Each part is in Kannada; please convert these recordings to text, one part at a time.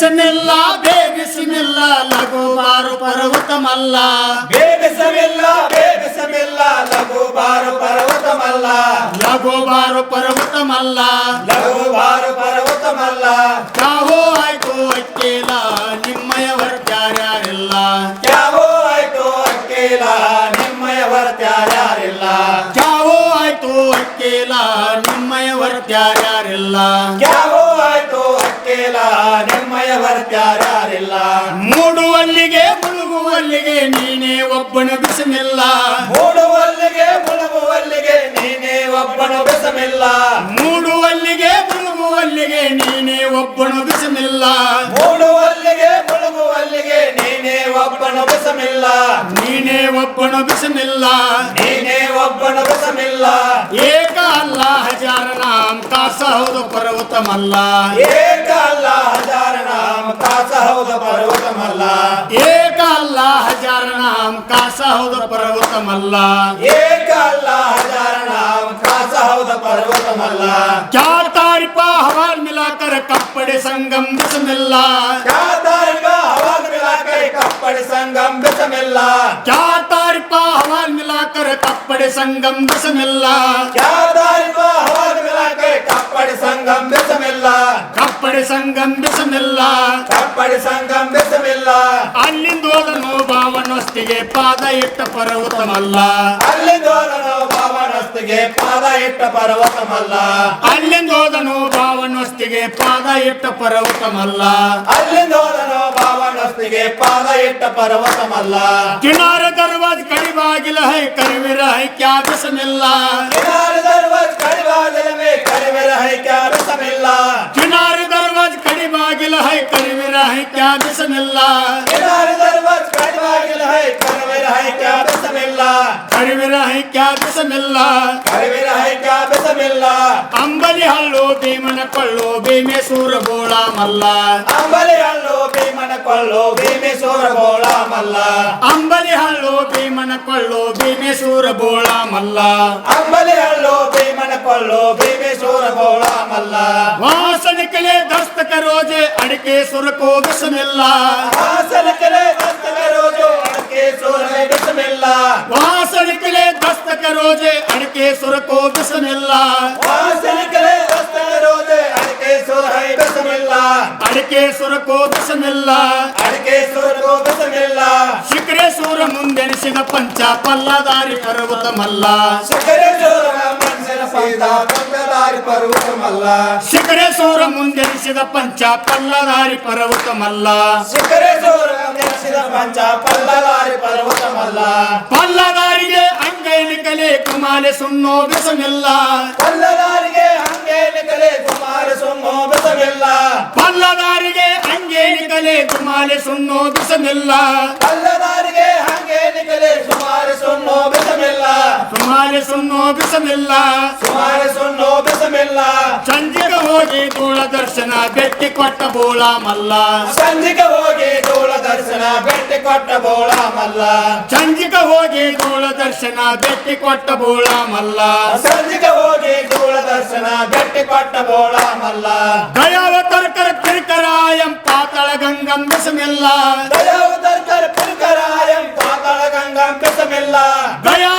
ಬಿಸಮಿಲ್ಲ ಬೇಬಿಸಮಿಲ್ಲ ಲಘುಬಾರು ಪರ್ವತ ಮಲ್ಲ ಬೇಬಿಸಮಿಲ್ಲ ಬೇಬಿಸಮಿಲ್ಲ ಲಘುಬಾರು ಪರ್ವತ ಮಲ್ಲ ಲಘು ಬಾರು ಪರ್ವತ ಮಲ್ಲ ಲಘು ಬಾರು ಪರ್ವತ ಮಲ್ಲ ಕಾವೋ ಆಯ್ತು ಅಕ್ಕೇಲ ನಿಮ್ಮಯವರ ಯಾರ್ಯಾರಿಲ್ಲ. ಯಾವೋ ಆಯ್ತು ಅಕ್ಕೇಲ ನಿಮ್ಮಯವರ ಯಾರ್ಯಾರಿಲ್ಲ. ಯಾವೋ ಆಯ್ತು ಅಕ್ಕೇಲ ನಿಮ್ಮಯವರು ಯಾರ್ಯಾರಿಲ್ಲ. ಕ್ಯಾವೋ ಆಯ್ತು ಅಕ್ಕೇಲ ನಿಮ್ಮಯವರ ಯಾರ್ಯಾರಿಲ್ಲ? ಮೂಡುವಲ್ಲಿಗೆ ಮುಳುಗುವಲ್ಲಿಗೆ ನೀನೇ ಒಬ್ಬನ ಬಿಸಮಿಲ್ಲ ಮೂಡುವಲ್ಲಿಗೆ ಮುಳುಗುವಲ್ಲಿಗೆ ನೀನೇ ಒಬ್ಬನ ಬಿಸಮಿಲ್ಲ ಮೂಡುವಲ್ಲಿಗೆ ಮುಳುಗುವಲ್ಲಿಗೆ ನೀನೇ ಒಬ್ಬನ ಬಿಸಮಿಲ್ಲ ಮೂಡುವಲ್ಲಿಗೆ ಮುಳುಗುವಲ್ಲಿಗೆ ನೀನೇ ಒಬ್ಬನ ಬಿಸಮಿಲ್ಲ ನೀನೇ ಒಬ್ಬನ ಬಿಸಮಿಲ್ಲ ನೀನೇ ಒಬ್ಬನು ಬಿಸಮಿಲ್ಲ ಏಕ ಅಲ್ಲ ಹಜಾರ ನಾಮ ಕಾಸ ಹೌದು ಪರ್ವತ ಮಲ್ಲ ಏಕ मल्ला एक अल्लाह हज़ार नाम का सहोद पर्वत मल्ला। एक अल्लाह हज़ार नाम का सहोद पर्वत मल्ला। चार तारीफा हवाल मिलाकर कपड़े संगम बिस्मिल्ला। चार तारीफा हवाल मिलाकर कपड़े संगम बिस्मिल्ला। चार तारीफा हवाल मिलाकर कपड़े संगम बिस्मिल्ला। चार तारीफा हवाल मिलाकर कपड़े संगम बिस्मिल्ला। ಕಾಪಾಡಿ ಸಂಗಮ್ ಬಿಸಮಿಲ್ಲ. ಕಾಪಾಡಿ ಸಂಗಮ್ ಅಲ್ಲಿಂದ ಅಲ್ಲಿಂದೋದನು ಭಾವನೊಸ್ತಿಗೆ ಪಾದ ಇಟ್ಟ ಪರ್ವತಮಲ್ಲ. ಅಲ್ಲಿಂದೋದನು ಭಾವನೊಸ್ತಿಗೆ ಪಾದ ಇಟ್ಟ ಪರ್ವತಮಲ್ಲ. ಅಲ್ಲಿಂದೋದನು ಭಾವನೊಸ್ತಿಗೆ ಪಾದ ಇಟ್ಟ ಪರ್ವತಮಲ್ಲ. ಅಲ್ಲಿಂದೋದನು ಭಾವನೊಸ್ತಿಗೆ ಪಾದ ಇಟ್ಟ ಪರ್ವತಮಲ್ಲ. ಕಿನಾರ ದರ್ವಾಜ್ ಕಡಿಬಾಗಿಲ ಹೈ ಕರಿವಿರ ಹೈ ಕ್ಯಾ ಬೆಸಮಿಲ್ಲ. ಕಿನಾರ ದರ್ವಾಜ್ क्या बिस्मिल्लाह इमार दरवाज कटवा गिल है करवेर है क्या बिस्मिल्लाह करवेर है क्या बिस्मिल्लाह करवेर है क्या बिस्मिल्लाह अंबली हल्लो भीमन कोल्लो भीमे सूर बोला मल्ला अंबली हल्लो भीमन कोल्लो भीमे सूर बोला मल्ला अंबली हल्लो भीमन कोल्लो भीमे सूर बोला मल्ला अंबली हल्लो भीमन कोल्लो भीमे सूर बोला मल्ला ಭೀಮೇಶ್ವರ ಬೋಳ ಮಲ್ಲ ಅಂಬಲಿ ಹಳ್ಳು ಭೀಮನ ಕೊಳ್ಳು ಭೀಮೇಶ್ವರ ಬೋಳ ಮಲ್ಲ ವಾಸನಿಕಲೆ ದಸ್ತಕ ರೋಜೆ ಅಡಿಕೆ ಸುರಕೋ ಬಿಸಮಿಲ್ಲ. ಹಾಸನ ಕೆಲೆ ದಸ್ತಕ ರೋಜು ಅಡಕೆ ಸೂರ ಬಿಸಮಿಲ್ಲ. ವಾಸನಿಕಲೆ ದಸ್ತಕ ರೋಜೆ ಅಡಿಕೆ ಸುರಕೋ ಬಿಸಮಿಲ್ಲ. ಹಾಸನ ಕೆಲೆ ದಸ್ತಕ ರೋಜು ಅಡಕೆ ಸೂರ ಬಿಸಮಿಲ್ಲ. ಅಡಿಕೆ ಸುರಕೋ ಬಿಸಮಿಲ್ಲ. ಅಡಕೆ ಸೂರ ಬಿಸಮಿಲ್ಲ. ಶಿಖರೆ ಸೂರ ಮುಂದೆನಿಸಿದ ಪಂಚ ಪಲ್ಲದಾರಿ ಪರ್ವತ ಮಲ್ಲ ಶಿಖರೆ ಜೋರ ಮನುಷ್ಯನ ಸೀದ ಬಂಗದಾರಿ ಮಲ್ಲ ಶಿಖರೆ ಸೂರ ಮುಂದೆನಿಸಿದ ಪಂಚ ಪಲ್ಲದಾರಿ ಪರ್ವತ ಮಲ್ಲ ಶಿಖರೆ ಜೋರ ನೆನೆಸಿದ ಪಂಚ ಪಲ್ಲದಾರಿ ಪರ್ವತ ಮಲ್ಲ ಪಲ್ಲದಾರಿಗೆ ಅಂಗೈಲಿಕಲೆ ಕುಮಾಲೆ ಸುಣ್ಣೋ ಬಿಸಮಿಲ್ಲ ಪಲ್ಲದಾರಿಗೆ ಹಂಗೇನಿಕಲೆ ಕುಮಾರ ಸುಣ್ಣೋ ಬಿಸಮಿಲ್ಲ ಪಲ್ಲದಾರಿಗೆ ಅಂಗೇನಿಕಲೆ ಕುಮಾಲೆ ಸುಣ್ಣೋ ಬಿಸಮಿಲ್ಲ ಪಲ್ಲದಾರಿಗೆ ಹಂಗೇನಿಕಲೆ ಕಲೆ ಕುಮಾಲೆ ಸುಣ್ಣೋ ಬಿಸಮಿಲ್ಲ ಸುಮಾರ ಸುಣ್ಣೋ ಬಿಸಮಿಲ್ಲ ಸಂಜೆಗೆ ಹೋಗಿ ಧೂಳ ದರ್ಶನ ಬೆಟ್ಟಿ ಕೊಟ್ಟ ಬೋಳ ಮಲ್ಲ ಸಂಜಿಗೆ ಹೋಗಿ ಧೂಳ ದರ್ಶನ ಭೇಟಿ ಕೊಟ್ಟ ಬೋಳ ಮಲ್ಲ ಸಂಜಿಗೆ ಹೋಗಿ ಧೂಳ ದರ್ಶನ ಬೆಟ್ಟಿ ಕೊಟ್ಟ ಬೋಳ ಮಲ್ಲ ಸಂಜಿಗೆ ಹೋಗಿ ಧೂಳ ದರ್ಶನ ಭೇಟಿ ಕೊಟ್ಟ ಬೋಳ ಮಲ್ಲ ದಯಾವ ಕರ್ಕರ ಕಿರ್ಕರಾಯಂ ಪಾತಳ ಗಂಗಂ ಬಿಸಮಿಲ್ಲ ದಯಾವು ದರ್ಕರ್ ಪುಲ್ಕರಾಯಂ ಪಾತಾಳ ಗಂಗಂ ಬಿಸಮಿಲ್ಲ ದಯಾವ ಕರ್ಕರ ಕಿರ್ಕರಾಯಂ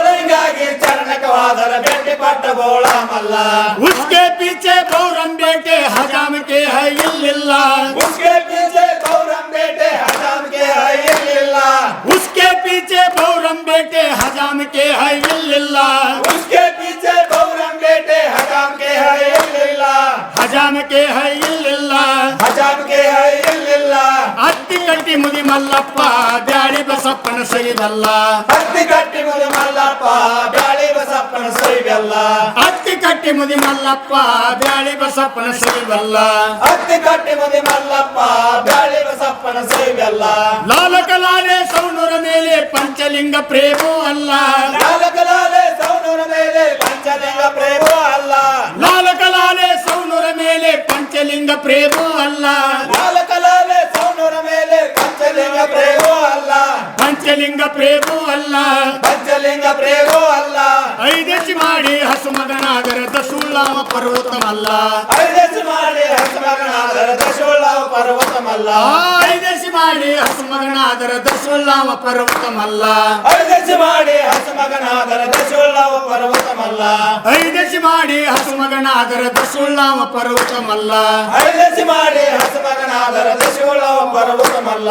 बेटे पट बोला मल्ला। उसके पीछे गौरम बेटे हजाम के है इल्ला उसके पीछे गौरम बेटे हजाम के है इल्ला उसके पीछे गौरम बेटे हजाम के है इल्ला उसके पीछे गौरम बेटे हजाम के है इल्ला हजाम के है इल्ला ಜಾಬಿಗೆ ಇರಲಿಲ್ಲ ಹತ್ತಿ ಕಟ್ಟಿ ಮುದಿ ಮಲ್ಲಪ್ಪ ಬ್ಯಾಳಿ ಬಸಪ್ಪನ ಸೈದಲ್ಲ. ಹತ್ತಿ ಕಟ್ಟಿ ಮುದಿ ಮಲ್ಲಪ್ಪ ಬ್ಯಾಳಿ ಬಸಪ್ಪನ ಸೈದಲ್ಲ. ಹತ್ತಿ ಕಟ್ಟಿ ಮುದಿ ಮಲ್ಲಪ್ಪ ಬ್ಯಾಳಿ ಬಸಪ್ಪನ ಸೈದಲ್ಲ. ಹತ್ತಿ ಕಟ್ಟಿ ಮುದಿ ಮಲ್ಲಪ್ಪ ಬ್ಯಾಳಿ ಬಸಪ್ಪನ ಸೈದಲ್ಲ. ಲಾಲಕಲಾಲೆ ಸೌನೂರ ಮೇಲೆ ಪಂಚಲಿಂಗ ಪ್ರೇಮೂ ಅಲ್ಲ ಲಾಲಕಲಾಲೆ ಸೌನೂರ ಮೇಲೆ ಪಂಚಲಿಂಗ ಪ್ರೇಮೋ ಅಲ್ಲ ಪಂಚಲಿಂಗ ಪ್ರೇಮೋ ಅಲ್ಲ. ನಾಲ್ಕಲಾಲೆ ಸೌನೂರ ಮೇಲೆ ಪಂಚಲಿಂಗ ಪ್ರೇಮೋ ಅಲ್ಲ. ಪಂಚಲಿಂಗ ಪ್ರೇಮೋ ಅಲ್ಲ. ಪಂಚಲಿಂಗ ಪ್ರೇಮೋ ಅಲ್ಲ. ಐದೆಸಿ ಮಾಡಿ ಹಸು ಸುಳ್ಳಾವ ಪರ್ವತಮಲ್ಲ. ಐದೆಸು ಮಾಡಿ ಹಸುಮಗನಾದರ ದಶೋಳ್ಳಾವ ಪರ್ವತಮಲ್ಲ. ಐದೇಶ ಮಾಡಿ ಹಸುಮಗನಾದರ ಪರ್ವತ ಪರ್ವತಮಲ್ಲ. ಐದೆಸು ಮಾಡಿ ಹಸುಮಗನಾದರ ದಶೋಳ್ಳಾವ ಪರ್ವತಮಲ್ಲ. ಐದೆಸಿ ಮಾಡಿ ಹಸು ಮಗನಾದರದ ಪರ್ವತ ಪರ್ವತಮಲ್ಲ. ಐದೆಸು ಮಾಡಿ ಹಸುಮಗನಾದರ ದಶೋಳ್ಳಾವ ಪರ್ವತಮಲ್ಲ.